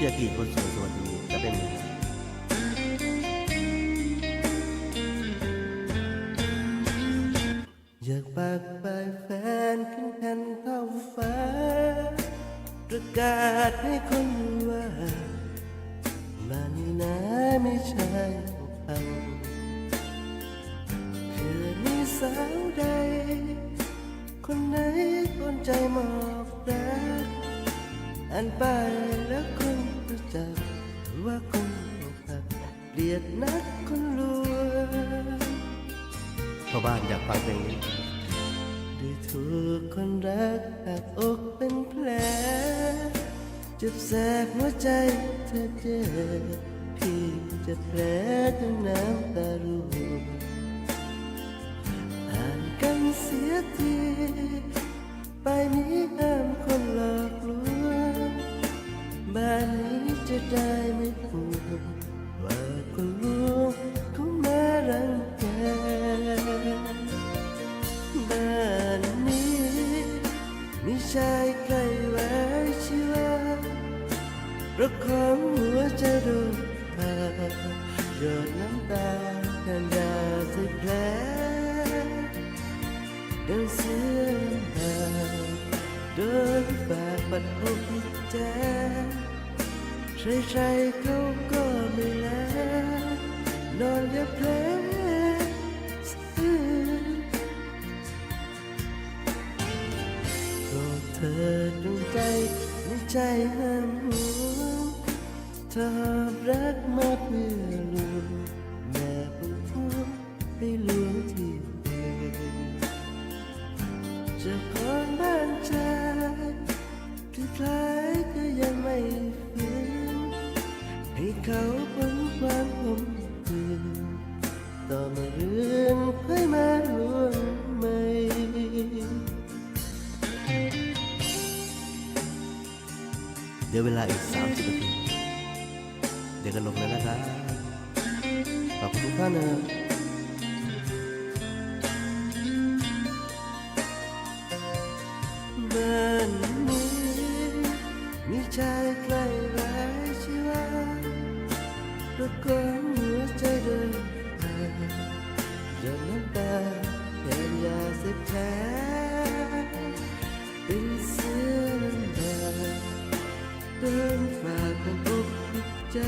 เกียรติคนสวยสวัสดีจะเป็นอยากปากปลายแฟนขึ้นแผ่นเท่าฟ้า ประกาศให้คนว่าบ้านนี้นะไม่ใช่ของพังเพื่อมีสาวใด คนไหนคนใจมอบรักอ่านไปแล้วคน จักว่าคนอกหักเกลียดนักคนรวยชาวบ้านอยากฟังเพลงนี้ได้ถูกคนรักหักอกเป็นแผลเจ็บแสบหัวใจเธอเจอพี่จะแผลจนน้ำตาร่วงห่างกันเสียที ระคองหัวใจโดนพาหยดน้ำตาแทนยาใส่แผลเดินเสื้อหาเดินฝากบัดอกแจใครๆเขาก็ไม่แลนอนเรียบแผลซื่อโปรดเธอดวงใจในใจห้ามห่ว เธอรักมาเพื่อลวงแม่ผู้พูดให้ลวงที่เดินจ้าองบ้านชายที่คล้ายก็ยังไม่ฟื้นให้เขาพ้นความคมคืนต่อมาเรือนค่อยมาลวงไม่เดี๋ยวเวลาอีก30นาที เดี๋ยวกันลงแล้วนะครับ ขอบคุณทุกท่านนะบ้านนี้มีชายใกล้หลายชีวาประกอบหัวใจเดินทางหยดน้ำตาแทนยาเสพแผลเป็นเสื้อน้ำตาเดินฝ่ากกันอกผิดใจ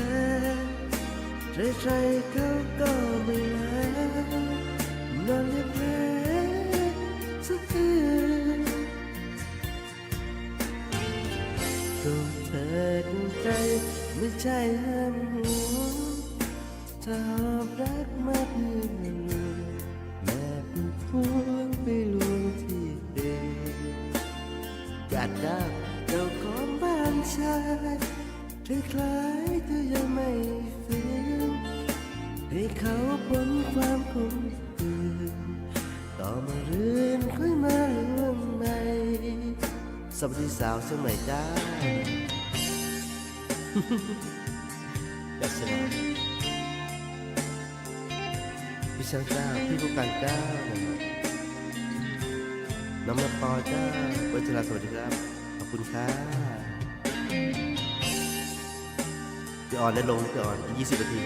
ใครๆเขาก็ไม่รักนอนเรียบแผลสักคืนโปรดเถิดใจไม่ใช่ห้ามหัวงถ้าอบรักมาเพื่อลงแม่เป็นพวงไปลวงที่เดิมอยากได้เจ้าของบ้านชาย คล้ายๆเธอยังไม่ฟื้นให้เขาพ้นความคงคืนต่อมาเรื่อนค่อยมาลวงใหม่สวัสดีสาวเชียงใหม่จ้ากัสนาพี่ช่างจ้าพี่ผู้การจ้าน้องมาปอจ้าวัชราสวัสดีครับ ขอบคุณค่ะ พี่ออนได้ลงพี่ออนอีก20นาที